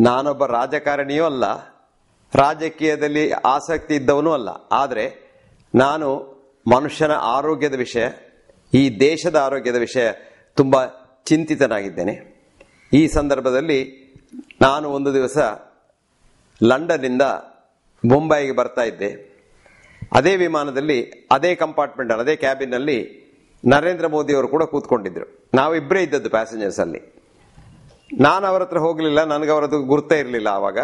ನಾನೊಬ್ಬ ರಾಜಕಾರಣಿಯೂ ಅಲ್ಲ, ರಾಜಕೀಯದಲ್ಲಿ ಆಸಕ್ತಿ ಇದ್ದವನೂ ಅಲ್ಲ. ಆದರೆ ನಾನು ಮನುಷ್ಯನ ಆರೋಗ್ಯದ ವಿಷಯ, ಈ ದೇಶದ ಆರೋಗ್ಯದ ವಿಷಯ ತುಂಬ ಚಿಂತಿತನಾಗಿದ್ದೇನೆ. ಈ ಸಂದರ್ಭದಲ್ಲಿ ನಾನು ಒಂದು ದಿವಸ ಲಂಡನ್ನಿಂದ ಮುಂಬೈಗೆ ಬರ್ತಾ ಇದ್ದೆ. ಅದೇ ವಿಮಾನದಲ್ಲಿ, ಅದೇ ಕಂಪಾರ್ಟ್ಮೆಂಟ್ ಅದೇ ಕ್ಯಾಬಿನಲ್ಲಿ ನರೇಂದ್ರ ಮೋದಿ ಅವರು ಕೂಡ ಕೂತ್ಕೊಂಡಿದ್ದರು ನಾವಿಬ್ಬರೇ ಇದ್ದದ್ದು ಪ್ಯಾಸೆಂಜರ್ಸ್ ಅಲ್ಲಿ. ನಾನು ಅವರ ಹತ್ರ ಹೋಗಲಿಲ್ಲ, ನನಗೆ ಅವರದ್ದು ಗುರ್ತೇ ಇರಲಿಲ್ಲ ಆವಾಗ.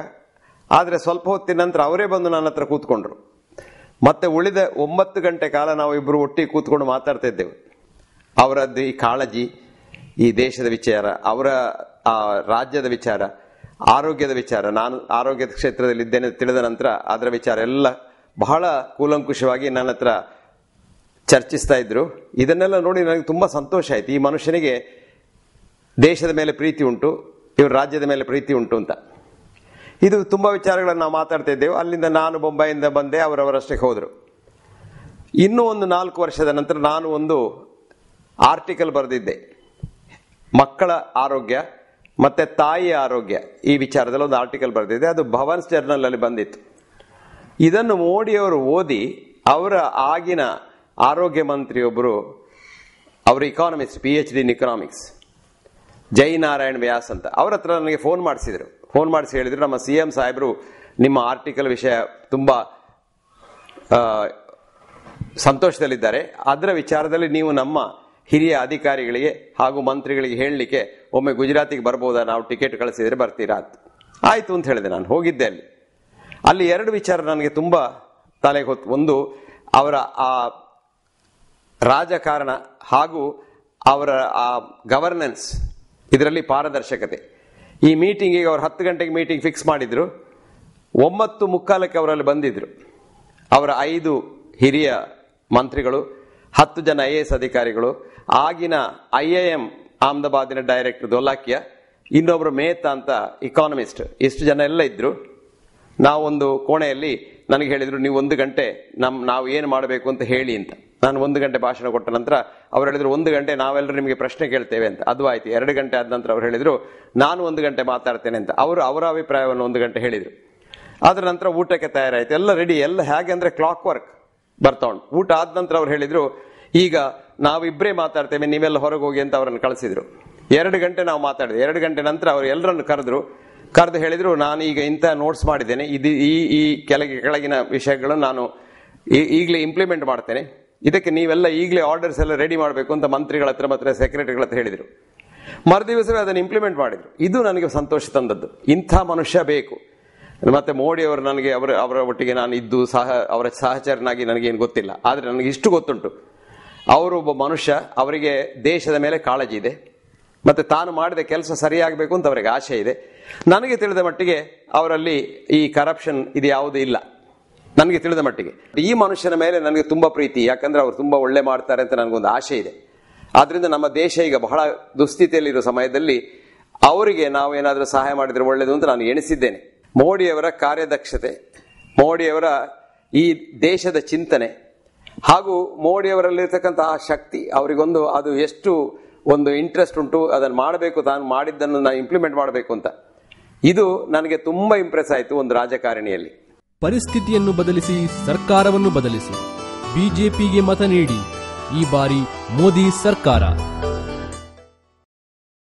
ಆದರೆ ಸ್ವಲ್ಪ ಹೊತ್ತಿನ ನಂತರ ಅವರೇ ಬಂದು ನನ್ನ ಹತ್ರ ಕೂತ್ಕೊಂಡ್ರು. ಮತ್ತೆ ಉಳಿದ ಒಂಬತ್ತು ಗಂಟೆ ಕಾಲ ನಾವು ಇಬ್ಬರು ಒಟ್ಟಿಗೆ ಕೂತ್ಕೊಂಡು ಮಾತಾಡ್ತಾ ಇದ್ದೆವು. ಅವರದ್ದು ಈ ಕಾಳಜಿ, ಈ ದೇಶದ ವಿಚಾರ, ಅವರ ರಾಜ್ಯದ ವಿಚಾರ, ಆರೋಗ್ಯದ ವಿಚಾರ, ನಾನು ಆರೋಗ್ಯದ ಕ್ಷೇತ್ರದಲ್ಲಿ ಇದ್ದೇನೆ ತಿಳಿದ ನಂತರ ಅದರ ವಿಚಾರ ಎಲ್ಲ ಬಹಳ ಕೂಲಂಕುಷವಾಗಿ ನನ್ನ ಹತ್ರ ಚರ್ಚಿಸ್ತಾ ಇದ್ರು. ಇದನ್ನೆಲ್ಲ ನೋಡಿ ನನಗೆ ತುಂಬಾ ಸಂತೋಷ ಆಯ್ತು. ಈ ಮನುಷ್ಯನಿಗೆ ದೇಶದ ಮೇಲೆ ಪ್ರೀತಿ ಉಂಟು, ಇವ್ರ ರಾಜ್ಯದ ಮೇಲೆ ಪ್ರೀತಿ ಉಂಟು ಅಂತ. ಇದು ತುಂಬ ವಿಚಾರಗಳನ್ನು ನಾವು ಮಾತಾಡ್ತಾ ಇದ್ದೇವೆ. ಅಲ್ಲಿಂದ ನಾನು ಬೊಂಬಾಯಿಂದ ಬಂದೆ ಅವರವರಷ್ಟಕ್ಕೆ ಹೋದರು. ಇನ್ನೂ ಒಂದು ನಾಲ್ಕು ವರ್ಷದ ನಂತರ ನಾನು ಒಂದು ಆರ್ಟಿಕಲ್ ಬರೆದಿದ್ದೆ. ಮಕ್ಕಳ ಆರೋಗ್ಯ, ಮತ್ತು ತಾಯಿಯ ಆರೋಗ್ಯ, ಈ ವಿಚಾರದಲ್ಲಿ ಒಂದು ಆರ್ಟಿಕಲ್ ಬರೆದಿದ್ದೆ. ಅದು ಭವನ್ಸ್ ಜರ್ನಲಲ್ಲಿ ಬಂದಿತ್ತು. ಇದನ್ನು ಮೋಡಿಯವರು ಓದಿ, ಅವರ ಆಗಿನ ಆರೋಗ್ಯ ಮಂತ್ರಿಯೊಬ್ಬರು ಅವರ economics P H D in economics Jai Narayan Vyas ಅಂತ. ಅವ್ರ ಹತ್ರ ನನಗೆ ಫೋನ್ ಮಾಡಿಸಿದ್ರು. ಫೋನ್ ಮಾಡಿಸಿ ಹೇಳಿದ್ರು, ನಮ್ಮ ಸಿ ಎಂ ಸಾಹೇಬರು ನಿಮ್ಮ ಆರ್ಟಿಕಲ್ ವಿಷಯ ತುಂಬಾ ಸಂತೋಷದಲ್ಲಿದ್ದಾರೆ. ಅದರ ವಿಚಾರದಲ್ಲಿ ನೀವು ನಮ್ಮ ಹಿರಿಯ ಅಧಿಕಾರಿಗಳಿಗೆ ಹಾಗೂ ಮಂತ್ರಿಗಳಿಗೆ ಹೇಳಲಿಕ್ಕೆ ಒಮ್ಮೆ ಗುಜರಾತಿಗೆ ಬರ್ಬೋದಾ? ನಾವು ಟಿಕೆಟ್ ಕಳಿಸಿದ್ರೆ ಬರ್ತೀರಾ ಅಂತ. ಆಯ್ತು ಅಂತ ಹೇಳಿದೆ ನಾನು. ಹೋಗಿದ್ದೆ ಅಲ್ಲಿ. ಅಲ್ಲಿ ಎರಡು ವಿಚಾರ ನನಗೆ ತುಂಬ ತಲೆಗೆ ಹೊತ್ತು. ಒಂದು, ಅವರ ಆ ರಾಜಕಾರಣ ಹಾಗೂ ಅವರ ಆ ಗವರ್ನೆನ್ಸ್ ಇದರಲ್ಲಿ ಪಾರದರ್ಶಕತೆ. ಈ ಮೀಟಿಂಗಿಗೆ ಅವರು ಹತ್ತು ಗಂಟೆಗೆ ಮೀಟಿಂಗ್ ಫಿಕ್ಸ್ ಮಾಡಿದ್ರು. ಒಂಬತ್ತು ಮುಕ್ಕಾಲಕ್ಕೆ ಅವರಲ್ಲಿ ಬಂದಿದ್ರು. ಅವರ ಐದು ಹಿರಿಯ ಮಂತ್ರಿಗಳು, ಹತ್ತು ಜನ ಐ ಎಸ್ ಅಧಿಕಾರಿಗಳು, ಆಗಿನ ಐ ಎ ಎಂ ಅಹಮದಾಬಾದಿನ ಡೈರೆಕ್ಟರ್ ದೊಲಾಕಿಯ ಇನ್ನೊಬ್ರು ಮೇತ ಅಂತ ಇಕಾನಮಿಸ್ಟ್ ಇಷ್ಟು ಜನ ಎಲ್ಲ ಇದ್ರು. ನಾವೊಂದು ಕೋಣೆಯಲ್ಲಿ, ನನಗೆ ಹೇಳಿದ್ರು, ನೀವು ಒಂದು ಗಂಟೆ ನಮ್, ನಾವು ಏನು ಮಾಡಬೇಕು ಅಂತ ಹೇಳಿ ಅಂತ. ನಾನು ಒಂದು ಗಂಟೆ ಭಾಷಣ ಕೊಟ್ಟ ನಂತರ ಅವ್ರು ಹೇಳಿದ್ರು, ಒಂದು ಗಂಟೆ ನಾವೆಲ್ಲರೂ ನಿಮಗೆ ಪ್ರಶ್ನೆ ಕೇಳ್ತೇವೆ ಅಂತ. ಅದು ಆಯ್ತು. ಎರಡು ಗಂಟೆ ಆದ ನಂತರ ಅವ್ರು ಹೇಳಿದ್ರು, ನಾನು ಒಂದು ಗಂಟೆ ಮಾತಾಡ್ತೇನೆ ಅಂತ. ಅವರು ಅವರ ಅಭಿಪ್ರಾಯವನ್ನು ಒಂದು ಗಂಟೆ ಹೇಳಿದರು. ಅದರ ನಂತರ ಊಟಕ್ಕೆ ತಯಾರಾಯಿತು. ಎಲ್ಲ ರೆಡಿ ಎಲ್ಲ ಹೇಗೆ ಅಂದರೆ ಕ್ಲಾಕ್ ವರ್ಕ್ ಬರ್ತಾ ಉಂಟು. ಊಟ ಆದ ನಂತರ ಅವ್ರು ಹೇಳಿದರು, ಈಗ ನಾವಿಬ್ಬರೇ ಮಾತಾಡ್ತೇವೆ, ನೀವೆಲ್ಲ ಹೊರಗೆ ಹೋಗಿ ಅಂತ ಅವರನ್ನು ಕಳಿಸಿದ್ರು. ಎರಡು ಗಂಟೆ ನಾವು ಮಾತಾಡಿದೆ ಎರಡು ಗಂಟೆ ನಂತರ ಅವರು ಎಲ್ಲರನ್ನು ಕರೆದ್ರು. ಕರೆದು ಹೇಳಿದರು, ನಾನು ಈಗ ಇಂಥ ನೋಟ್ಸ್ ಮಾಡಿದ್ದೇನೆ. ಇದು ಈ ಈ ಕೆಳಗೆ, ಕೆಳಗಿನ ವಿಷಯಗಳನ್ನು ನಾನು ಈಗಲೇ ಇಂಪ್ಲಿಮೆಂಟ್ ಮಾಡ್ತೇನೆ. ಇದಕ್ಕೆ ನೀವೆಲ್ಲ ಈಗಲೇ ಆರ್ಡರ್ಸ್ ಎಲ್ಲ ರೆಡಿ ಮಾಡಬೇಕು ಅಂತ ಮಂತ್ರಿಗಳ ಹತ್ರ ಮತ್ತೆ ಸೆಕ್ರೆಟರಿಗಳ ಹತ್ರ ಹೇಳಿದರು. ಮರುದಿವಸವೇ ಅದನ್ನು ಇಂಪ್ಲಿಮೆಂಟ್ ಮಾಡಿದರು. ಇದು ನನಗೆ ಸಂತೋಷ ತಂದದ್ದು. ಇಂಥ ಮನುಷ್ಯ ಬೇಕು. ಮತ್ತೆ ಮೋಡಿ ಅವರು ನನಗೆ ಅವರ ಅವರ ಒಟ್ಟಿಗೆ ನಾನು ಇದ್ದು ಸಹ, ಅವರ ಸಹಚರನಾಗಿ ನನಗೇನು ಗೊತ್ತಿಲ್ಲ. ಆದರೆ ನನಗೆ ಇಷ್ಟು ಗೊತ್ತುಂಟು. ಅವರು ಒಬ್ಬ ಮನುಷ್ಯ, ಅವರಿಗೆ ದೇಶದ ಮೇಲೆ ಕಾಳಜಿ ಇದೆ. ಮತ್ತೆ ತಾನು ಮಾಡಿದ ಕೆಲಸ ಸರಿಯಾಗಬೇಕು ಅಂತ ಅವರಿಗೆ ಆಶೆ ಇದೆ. ನನಗೆ ತಿಳಿದ ಮಟ್ಟಿಗೆ ಅವರಲ್ಲಿ ಈ ಕರಪ್ಷನ್ ಇದು ಯಾವುದೂ ಇಲ್ಲ. ನನಗೆ ತಿಳಿದ ಮಟ್ಟಿಗೆ. ಈ ಮನುಷ್ಯನ ಮೇಲೆ ನನಗೆ ತುಂಬಾ ಪ್ರೀತಿ, ಯಾಕಂದ್ರೆ ಅವರು ತುಂಬಾ ಒಳ್ಳೆ ಮಾಡ್ತಾರೆ ಅಂತ ನನಗೊಂದು ಆಶೆ ಇದೆ. ಆದ್ರಿಂದ ನಮ್ಮ ದೇಶ ಈಗ ಬಹಳ ದುಸ್ಥಿತಿಯಲ್ಲಿರೋ ಸಮಯದಲ್ಲಿ ಅವರಿಗೆ ನಾವು ಏನಾದರೂ ಸಹಾಯ ಮಾಡಿದ್ರೆ ಒಳ್ಳೆಯದು ಅಂತ ನಾನು ಎಣಿಸಿದ್ದೇನೆ. ಮೋಡಿಯವರ ಕಾರ್ಯದಕ್ಷತೆ, ಮೋಡಿಯವರ ಈ ದೇಶದ ಚಿಂತನೆ, ಹಾಗೂ ಮೋಡಿಯವರಲ್ಲಿರ್ತಕ್ಕಂತಹ ಶಕ್ತಿ, ಅವರಿಗೊಂದು ಅದು ಎಷ್ಟು ಒಂದು ಇಂಟ್ರೆಸ್ಟ್ ಉಂಟು, ಅದನ್ನು ಮಾಡಬೇಕು, ತಾನು ಮಾಡಿದ್ದನ್ನು ನಾನು ಇಂಪ್ಲಿಮೆಂಟ್ ಮಾಡಬೇಕು ಅಂತ. ಇದು ನನಗೆ ತುಂಬ ಇಂಪ್ರೆಸ್ ಆಯಿತು ಒಂದು ರಾಜಕಾರಣಿಯಲ್ಲಿ. ಪರಿಸ್ಥಿತಿಯನ್ನು ಬದಲಿಸಿ ಸರ್ಕಾರವನ್ನು ಬದಲಿಸಿ. ಬಿಜೆಪಿಗೆ ಮತ ನೀಡಿ. ಈ ಬಾರಿ ಮೋದಿ ಸರ್ಕಾರ.